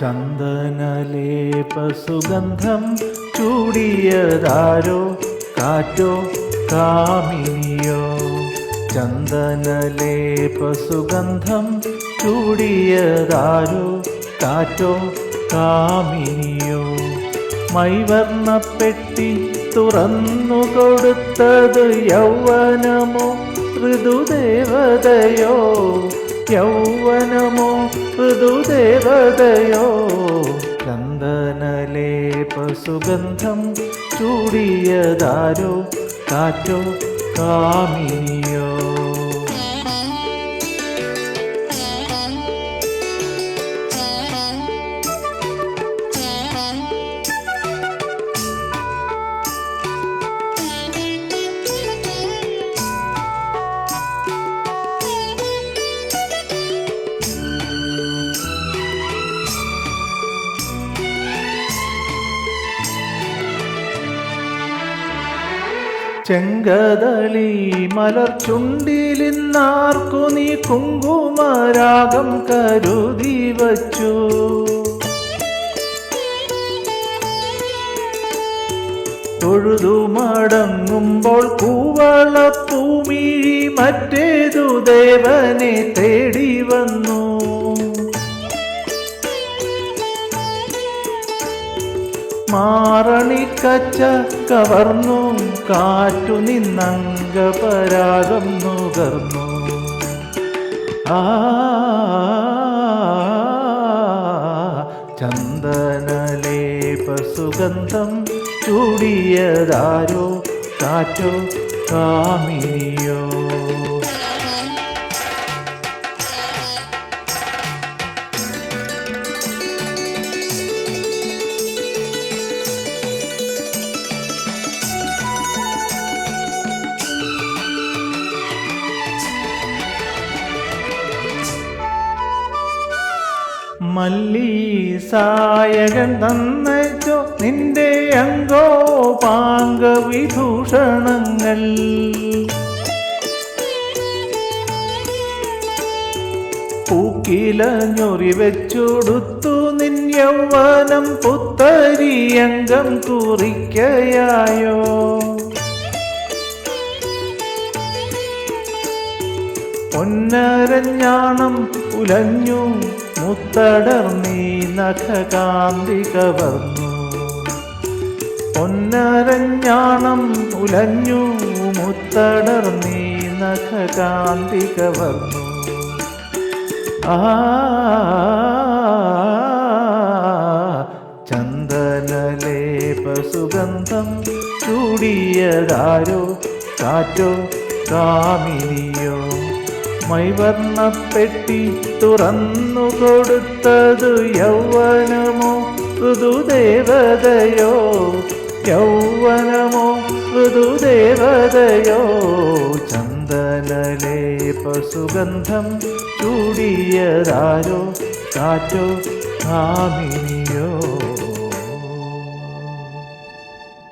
ചന്ദനലേപസുഗന്ധം ചൂടിയതാരോ? കാറ്റോ? കാമിനിയോ? ചന്ദനലേപസുഗന്ധം ചൂടിയതാരോ? കാറ്റോ? കാമിനിയോ? മൈവർണപ്പെട്ടി തുറന്നു കൊടുത്തത് യൗവനമോ? ഋതുദേവതയോ? യൗവനമോ? ഋതുദേവതയോ ചന്ദനലേപസുഗന്ധം ചൂടിയതാരോ? കാറ്റോ കാമിനിയോ? ചെങ്കതളി മലർ ചുണ്ടിലിന്നാർക്കു നീ കുങ്കുമരാഗം കരുതി വച്ചു. തൊഴുതു മടങ്ങുമ്പോൾ കൂവളപ്പൂമിഴി മറ്റേതു ദേവനെ തേടി വന്നു. മാറണിക്കച്ച കവർന്നു കാറ്റു നിന്നംഗപരാഗം നുകർന്നു. ആ ചന്ദനലേപസുഗന്ധം ചൂടിയതാരോ കാറ്റോ കാമിനിയോ? മല്ലീസായകൻ തന്നോ നിന്റെ അങ്കോ പാങ്ക വിഭൂഷണങ്ങൾ പൂക്കിലഞ്ഞൊറി വെച്ചൊടുത്തു നിൻ യൗവനം പുത്തരിയംഗം കുറിക്കയായോ? പൊന്നരഞ്ഞാണം ഉലഞ്ഞു മുത്തടർന്നീ നഖകാന്തി കവർന്നു പൊന്നരഞ്ഞാണം ഉലഞ്ഞു മുത്തടർന്നീ നഖകാന്തി കവർന്നു ആ ചന്ദനലേപസുഗന്ധം ചൂടിയതാരോ കാറ്റോ കാമിനിയോ. മൈവർണപ്പെട്ടി തുറന്നു കൊടുത്തതു യൗവനമോ ഋതുദേവതയോ? യൗവനമോ ഋതുദേവതയോ? ചന്ദനലേപസുഗന്ധം ചൂടിയതാരോ? കാറ്റോ കാമിനിയോ?